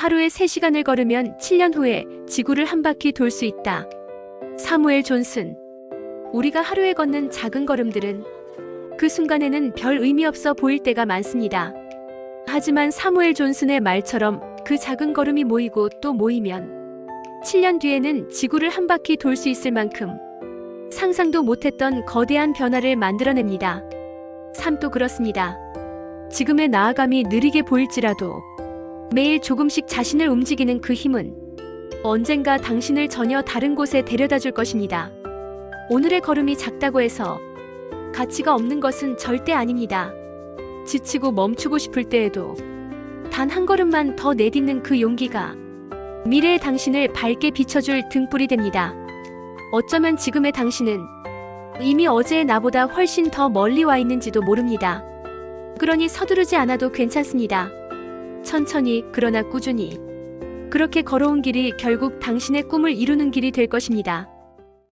하루에 3시간을 걸으면 7년 후에 지구를 한 바퀴 돌 수 있다. 사무엘 존슨. 우리가 하루에 걷는 작은 걸음들은 그 순간에는 별 의미 없어 보일 때가 많습니다. 하지만 사무엘 존슨의 말처럼 그 작은 걸음이 모이고 또 모이면 7년 뒤에는 지구를 한 바퀴 돌 수 있을 만큼 상상도 못했던 거대한 변화를 만들어냅니다. 삶도 그렇습니다. 지금의 나아감이 느리게 보일지라도 매일 조금씩 자신을 움직이는 그 힘은 언젠가 당신을 전혀 다른 곳에 데려다 줄 것입니다. 오늘의 걸음이 작다고 해서 가치가 없는 것은 절대 아닙니다. 지치고 멈추고 싶을 때에도 단 한 걸음만 더 내딛는 그 용기가 미래의 당신을 밝게 비춰줄 등불이 됩니다. 어쩌면 지금의 당신은 이미 어제의 나보다 훨씬 더 멀리 와 있는지도 모릅니다. 그러니 서두르지 않아도 괜찮습니다. 천천히 그러나 꾸준히 그렇게 걸어온 길이 결국 당신의 꿈을 이루는 길이 될 것입니다.